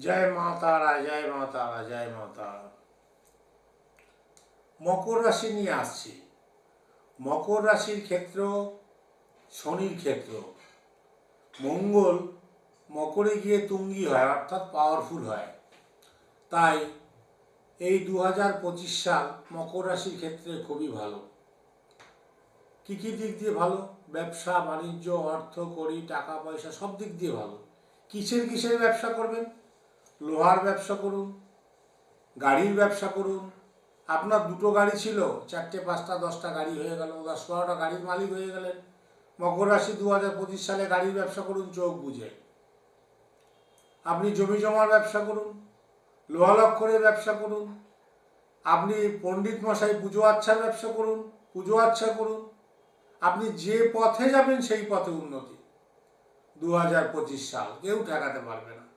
জয় মা তারা, জয় মা তারা, জয় মা তারা। মকর রাশি নিয়ে আসছি। মকর রাশির ক্ষেত্র, শনির ক্ষেত্র। মঙ্গল মকরে গিয়ে তুঙ্গি হয়, অর্থাৎ পাওয়ারফুল হয়। তাই এই দু পঁচিশ সাল মকর রাশির ক্ষেত্রে খুবই ভালো। কী কী দিক দিয়ে ভালো? ব্যবসা, বাণিজ্য, অর্থ, কড়ি, টাকা, পয়সা, সব দিক দিয়ে ভালো। কিসের কিসের ব্যবসা করবেন? লোহার ব্যবসা করুন, গাড়ির ব্যবসা করুন। আপনার দুটো গাড়ি ছিল, চারটে, পাঁচটা, দশটা গাড়ি হয়ে গেল, দশ বারোটা গাড়ির মালিক হয়ে গেলেন। মকর রাশি দু হাজার পঁচিশ সালে গাড়ির ব্যবসা করুন, চোখ বুঝে। আপনি জমি জমার ব্যবসা করুন, লোহা লক্ষরের ব্যবসা করুন। আপনি পণ্ডিত মশাই পুজো আচ্ছার ব্যবসা করুন, পুজো আচ্ছা করুন। আপনি যে পথে যাবেন সেই পথে উন্নতি। দু হাজার পঁচিশ সাল, কেউ ঠেকাতে পারবে না।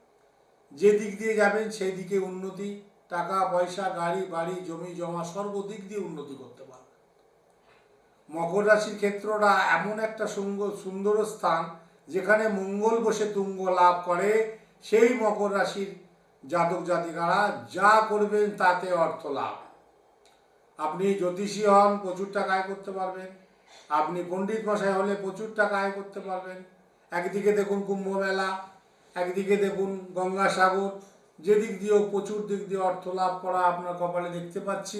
যে দিক দিয়ে যাবেন সেই দিকে উন্নতি, টাকা, পয়সা, গাড়ি, বাড়ি, জমি, জমা সর্বদিক দিয়ে উন্নতি করতে পারবে মকর রাশির ক্ষেত্রটা এমন একটা সুন্দর স্থান যেখানে মঙ্গল বসে তুঙ্গ লাভ করে। সেই মকর রাশির জাতক জাতিকারা যা করবেন তাতে অর্থ লাভ। আপনি জ্যোতিষী হন, প্রচুর টাকা আয় করতে পারবেন। আপনি পণ্ডিত মশাই হলে প্রচুর টাকা আয় করতে পারবেন। একদিকে দেখুন কুম্ভ মেলা একদিকে দেখুন গঙ্গাসাগর যেদিক দিয়েও প্রচুর দিক দিয়ে অর্থ লাভ করা আপনার কপালে দেখতে পাচ্ছি।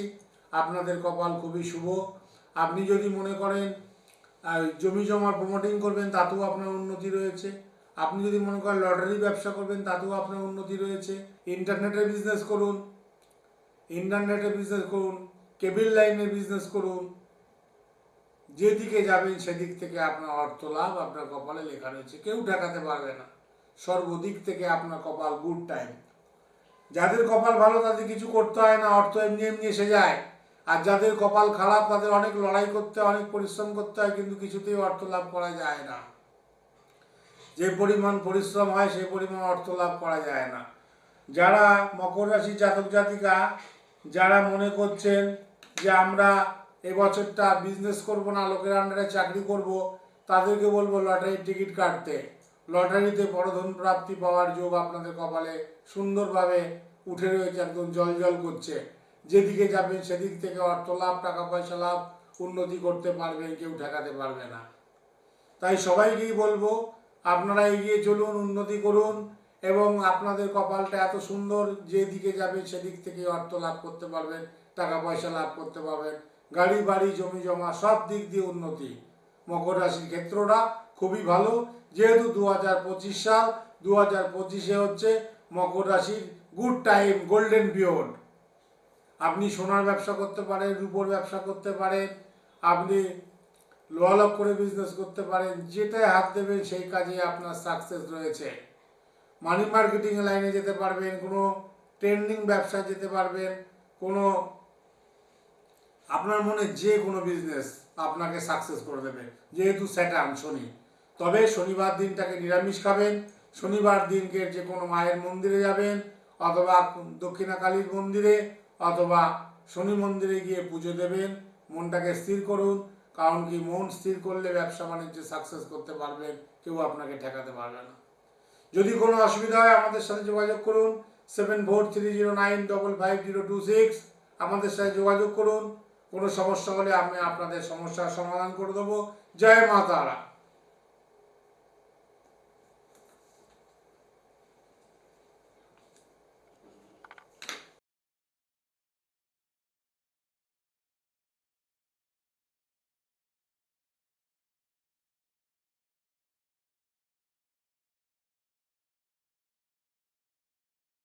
আপনাদের কপাল খুবই শুভ। আপনি যদি মনে করেন জমি জমা প্রমোটিং করবেন, তাতেও আপনার উন্নতি রয়েছে। আপনি যদি মনে করেন লটারি ব্যবসা করবেন, তাতেও আপনার উন্নতি রয়েছে। ইন্টারনেটের বিজনেস করুন ইন্টারনেটের বিজনেস করুন কেবিল লাইনের বিজনেস করুন। যেদিকে যাবেন, সেদিক থেকে আপনার অর্থ লাভ আপনার কপালে লেখা রয়েছে। কেউ ঠেকাতে পারবে না। সর্বদিক থেকে আপনার কপাল গুড টাইম যাদের কপাল ভালো, তাদের কিছু করতে হয় না, অর্থ এমনি এমনি এসে যায়। আর যাদের কপাল খারাপ, তাদের অনেক লড়াই করতে, অনেক পরিশ্রম করতে হয়, কিন্তু কিছুতেই অর্থ লাভ করা যায় না। যে পরিমাণ পরিশ্রম হয়, সেই পরিমাণ অর্থ লাভ করা যায় না। যারা মকর রাশি জাতক জাতিকা, যারা মনে করছেন যে আমরা এবছরটা বিজনেস করব না, লোকের আন্ডারে চাকরি করব, তাদেরকে বলব লটারির টিকিট কাটতে। লটারিতে বড় ধন প্রাপ্তি পাওয়ার যোগ আপনাদের কপালে সুন্দরভাবে উঠে রয়েছে, একদম জল জল করছে। যেদিকে যাবেন সেদিক থেকে অর্থ লাভ, টাকা পয়সা লাভ, উন্নতি করতে পারবেন, কেউ ঠেকাতে পারবে না। তাই সবাইকেই বলব, আপনারা এগিয়ে চলুন, উন্নতি করুন এবং আপনাদের কপালটা এত সুন্দর, যেদিকে যাবে সেদিক থেকে অর্থ লাভ করতে পারবেন, টাকা পয়সা লাভ করতে পারবেন। গাড়ি, বাড়ি, জমি, জমা, সব দিক দিয়ে উন্নতি। মকর রাশির ক্ষেত্রটা খুবই ভালো। যেহেতু দু হাজার পঁচিশ সাল দু হাজার পঁচিশে হচ্ছে মকর রাশির গুড টাইম গোল্ডেন পিরিয়ড আপনি সোনার ব্যবসা করতে পারেন, রূপোর ব্যবসা করতে পারেন, আপনি লোহালক করে বিজনেস করতে পারেন, যেটাই হাত দেবেন সেই কাজে আপনার সাকসেস রয়েছে। মানি মার্কেটিং লাইনে যেতে পারবেন, কোনো ট্রেন্ডিং ব্যবসায় যেতে পারবেন, কোনো আপনার মনে যে কোনো বিজনেস আপনাকে সাকসেস করে দেবে। যেহেতু স্যাটার্ন শনি। তবে শনিবার দিনটাকে নিরামিষ খাবেন, শনিবার দিনকে যে কোনো মায়ের মন্দিরে যাবেন, অথবা দক্ষিণা কালীর মন্দিরে, অথবা শনি মন্দিরে গিয়ে পুজো দেবেন, মনটাকে স্থির করুন, কারণ কি মন স্থির করলে ব্যবসা বাণিজ্য সাকসেস করতে পারবেন, কেউ আপনাকে ঠেকাতে পারবে না। যদি কোনো অসুবিধা হয় আমাদের সাথে যোগাযোগ করুন seven four three zero nine double five zero two six আমাদের সাথে যোগাযোগ করুন, কোনো সমস্যা হলে আমি আপনাদের সমস্যার সমাধান করে দেবো। জয় মা তারা।